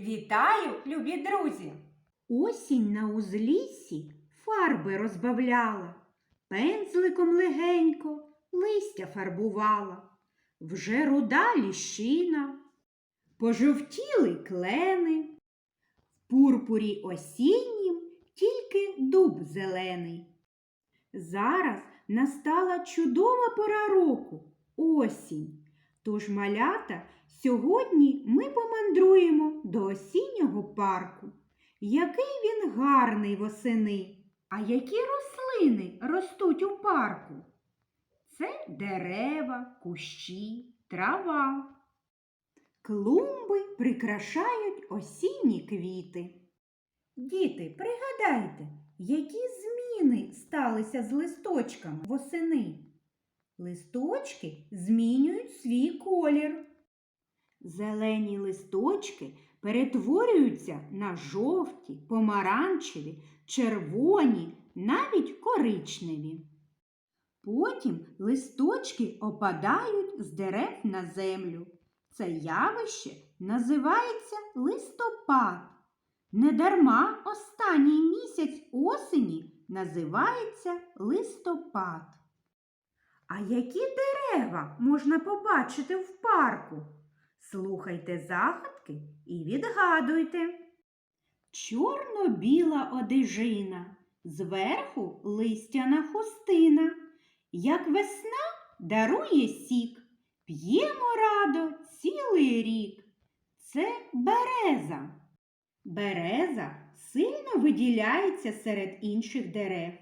Вітаю, любі друзі! Осінь на узліссі фарби розбавляла, пензликом легенько листя фарбувала. Вже руда ліщина, пожовтіли клени, в пурпурі осіннім тільки дуб зелений. Зараз настала чудова пора року осінь. Тож, малята, сьогодні ми помандруємо до осіннього парку. Який він гарний восени. А які рослини ростуть у парку? Це дерева, кущі, трава. Клумби прикрашають осінні квіти. Діти, пригадайте, які зміни сталися з листочками восени? Листочки змінюють свій колір. Зелені листочки перетворюються на жовті, помаранчеві, червоні, навіть коричневі. Потім листочки опадають з дерев на землю. Це явище називається листопад. Недарма останній місяць осені називається листопад. А які дерева можна побачити в парку? Слухайте загадки і відгадуйте. Чорно-біла одежина, зверху листяна хустина. Як весна дарує сік, п'ємо радо цілий рік. Це береза. Береза сильно виділяється серед інших дерев.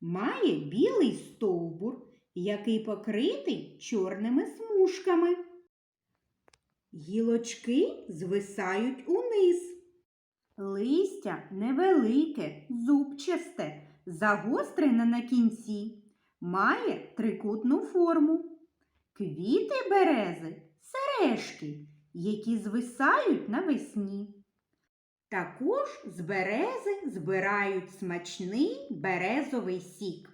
Має білий стовбур, який покритий чорними смужками. Гілочки звисають униз. Листя невелике, зубчасте, загострене на кінці, має трикутну форму. Квіти берези сережки, які звисають навесні. Також з берези збирають смачний березовий сік.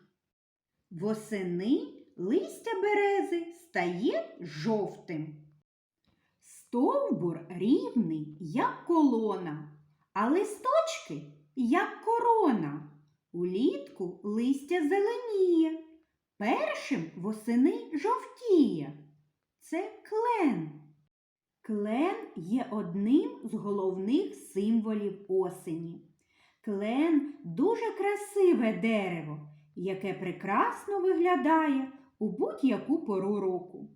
Восени листя берези стає жовтим. Стовбур рівний, як колона, а листочки, як корона. Улітку листя зеленіє, першим восени жовтіє. Це клен. Клен є одним з головних символів осені. Клен дуже красиве дерево, яке прекрасно виглядає у будь-яку пору року.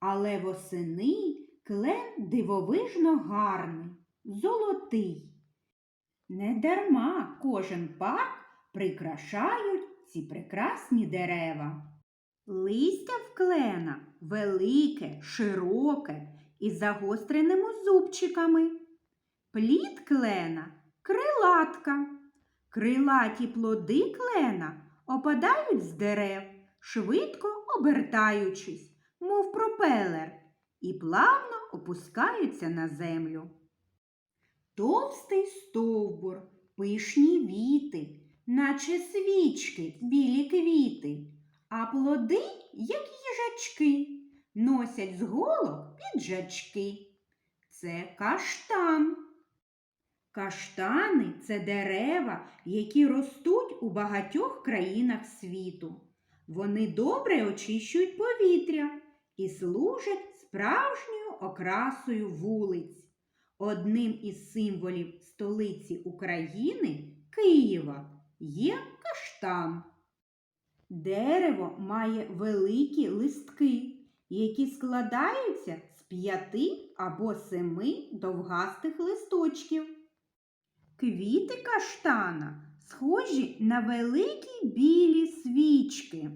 Але восени клен дивовижно гарний, золотий. Недарма кожен парк прикрашають ці прекрасні дерева. Листя в клена велике, широке із загостреними зубчиками. Плід клена крилатка. Крилаті плоди клена опадають з дерев, швидко обертаючись, мов пропелер, і плавно опускаються на землю. Товстий стовбур, пишні віти, наче свічки, білі квіти, а плоди, як їжачки, носять з голок піджачки. Це каштан. Каштани це дерева, які ростуть у багатьох країнах світу. Вони добре очищують повітря і служать справжньою окрасою вулиць. Одним із символів столиці України Києва є каштан. Дерево має великі листки, які складаються з п'яти або семи довгастих листочків. Квіти каштана схожі на великі білі свічки.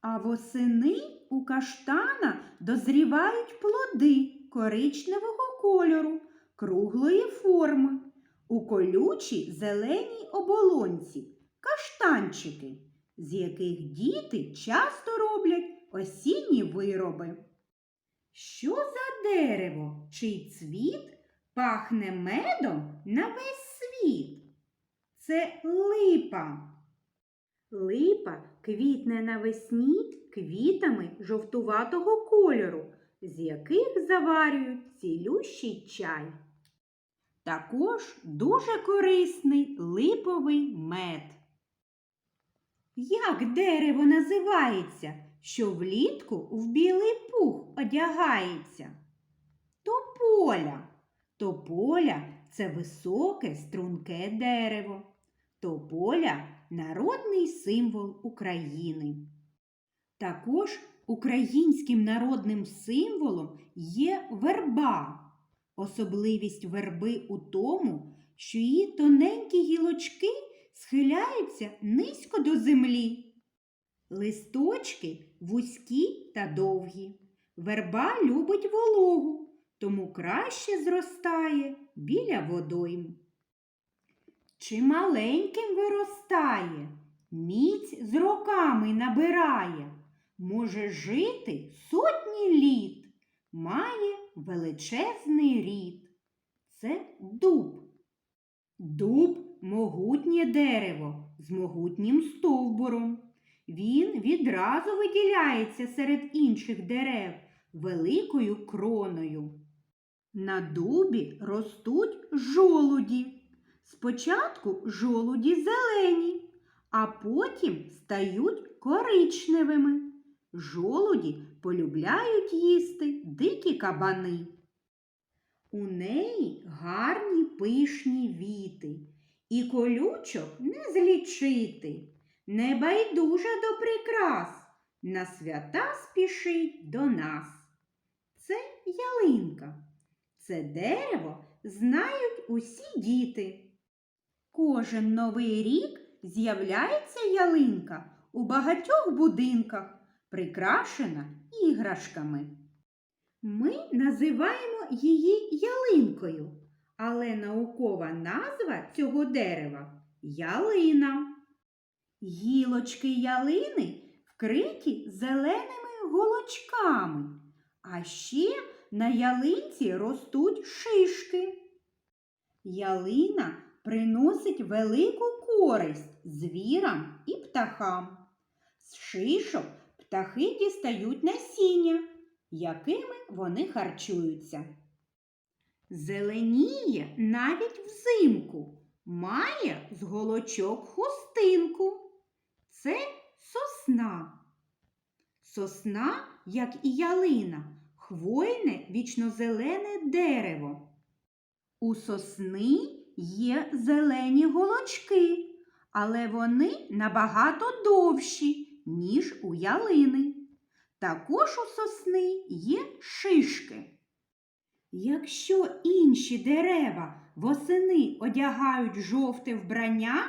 А восени у каштана дозрівають плоди коричневого кольору, круглої форми, у колючій зеленій оболонці каштанчики, з яких діти часто роблять осінні вироби. Що за дерево, чий цвіт пахне медом на весь світ? Це липа. Липа квітне навесні квітами жовтуватого кольору, з яких заварюють цілющий чай. Також дуже корисний липовий мед. Як дерево називається, що влітку в білий пух одягається? Тополя. Тополя це високе струнке дерево. Тополя народний символ України. Також українським народним символом є верба. Особливість верби у тому, що її тоненькі гілочки схиляються низько до землі. Листочки вузькі та довгі. Верба любить вологу, тому краще зростає біля водойм. Чи маленьким виростає, міць з роками набирає, може жити сотні літ, має величезний рід. Це дуб. Дуб могутнє дерево з могутнім стовбуром. Він відразу виділяється серед інших дерев великою кроною. На дубі ростуть жолуді. Спочатку жолуді зелені, а потім стають коричневими. Жолуді полюбляють їсти дикі кабани. У неї гарні пишні віти, і колючок не злічити. Небайдужа до прикрас, на свята спішить до нас. Це ялинка. Це дерево знають усі діти. Кожен новий рік з'являється ялинка у багатьох будинках, прикрашена іграшками. Ми називаємо її ялинкою, але наукова назва цього дерева ялина. Гілочки ялини вкриті зеленими голочками, а ще на ялинці ростуть шишки. Ялина приносить велику користь звірам і птахам. З шишок птахи дістають насіння, якими вони харчуються. Зеленіє навіть взимку, має з голочок хустинку. Це сосна. Сосна, як і ялина, хвойне вічнозелене дерево. У сосни є зелені голочки, але вони набагато довші, ніж у ялини. Також у сосни є шишки. Якщо інші дерева восени одягають жовте вбрання,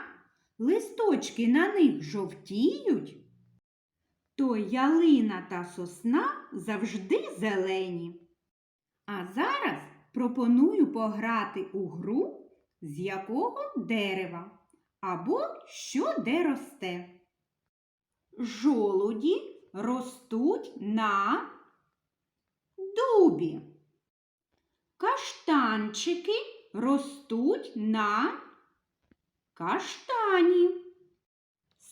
листочки на них жовтіють, то ялина та сосна завжди зелені. А зараз пропоную пограти у гру, з якого дерева або що де росте. Жолуді ростуть на дубі. Каштанчики ростуть на каштані.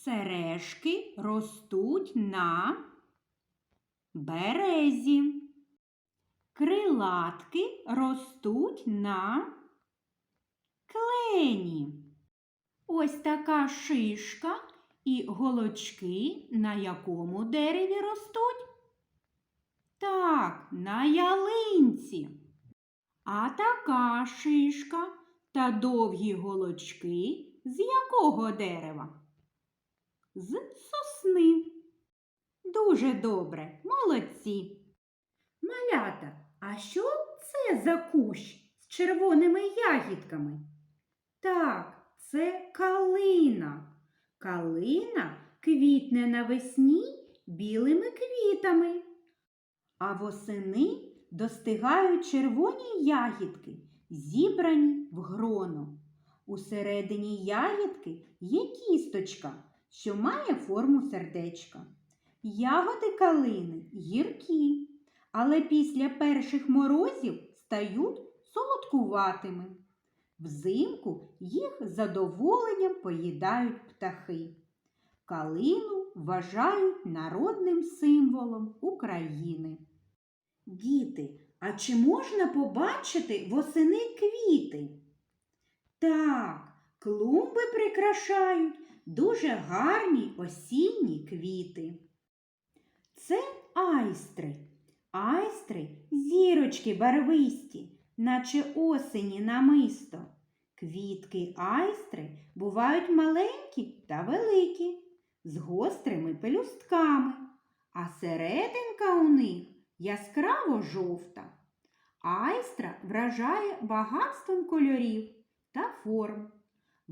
Сережки ростуть на березі. Крилатки ростуть на клені. Ось така шишка і голочки на якому дереві ростуть? Так, на ялинці. А така шишка та довгі голочки з якого дерева? З сосни. Дуже добре, молодці. Малята, а що це за кущ з червоними ягідками? Так, це калина. Калина квітне навесні білими квітами, а восени достигають червоні ягідки, зібрані в гроно. Усередині ягідки є кісточка, що має форму сердечка. Ягоди калини гіркі, але після перших морозів стають солодкуватими. Взимку їх з задоволенням поїдають птахи. Калину вважають народним символом України. Діти, а чи можна побачити восени квіти? Так, клумби прикрашають дуже гарні осінні квіти. Це айстри. Айстри зірочки барвисті, наче осені намисто. Квітки айстри бувають маленькі та великі, з гострими пелюстками, а серединка у них яскраво жовта. Айстра вражає багатством кольорів та форм.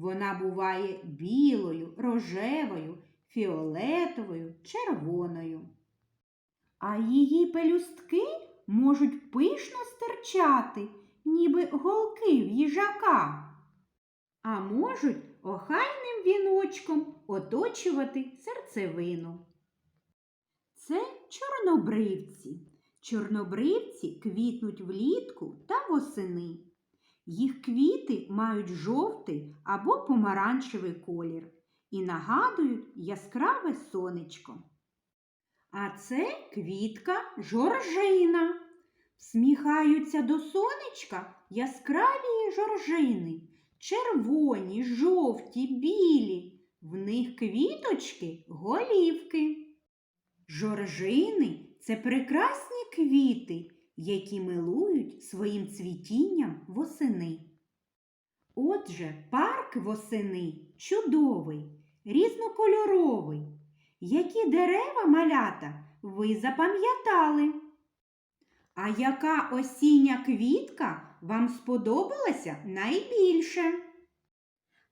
Вона буває білою, рожевою, фіолетовою, червоною. А її пелюстки можуть пишно стирчати, ніби голки в їжака, а можуть охайним віночком оточувати серцевину. Це чорнобривці. Чорнобривці квітнуть влітку та восени. Їх квіти мають жовтий або помаранчевий колір і нагадують яскраве сонечко. А це квітка жоржина. Всміхаються до сонечка яскраві жоржини, червоні, жовті, білі. В них квіточки голівки. Жоржини це прекрасні квіти, які милують своїм цвітінням восени. Отже, парк восени чудовий, різнокольоровий. Які дерева малята ви запам'ятали? А яка осіння квітка вам сподобалася найбільше?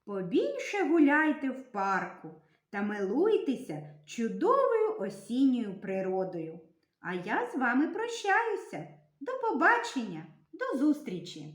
Побільше гуляйте в парку та милуйтеся чудовою осінньою природою. А я з вами прощаюся. До побачення, до зустрічі!